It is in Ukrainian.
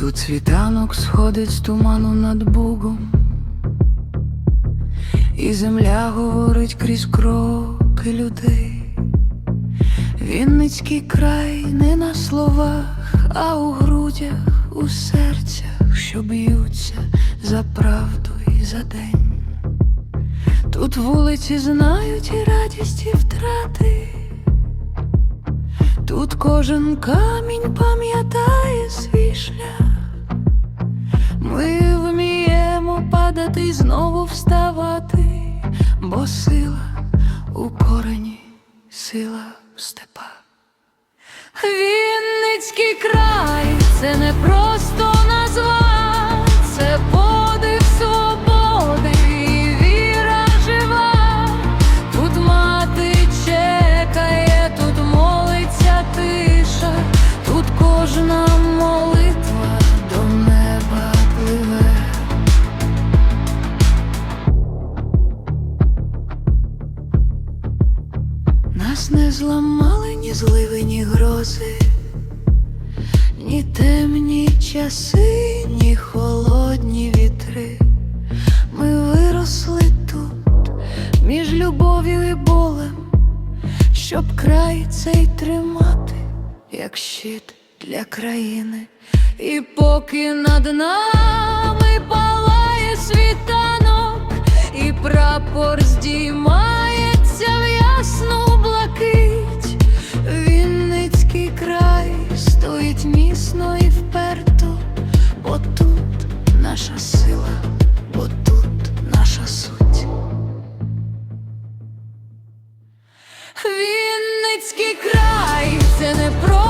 Тут світанок сходить з туману над Бугом, і земля говорить крізь кроки людей. Вінницький край не на словах, а у грудях, у серцях, що б'ються за правду і за день. Тут вулиці знають і радість, і втрати. Тут кожен камінь пам'ятає свій шлях. Падати знову вставати, бо сила у корені, сила в степах. Вінницький край це не просто назва, це подих свободи віра жива. Тут мати чекає, тут молиться тиша, тут кожна Не зламали ні зливи, ні грози, ні темні часи, ні холодні вітри. Ми виросли тут між любов'ю і болем, щоб край цей тримати, як щит для країни. І поки над нами палає світанок, і прапор ясну Вінницький край це не про.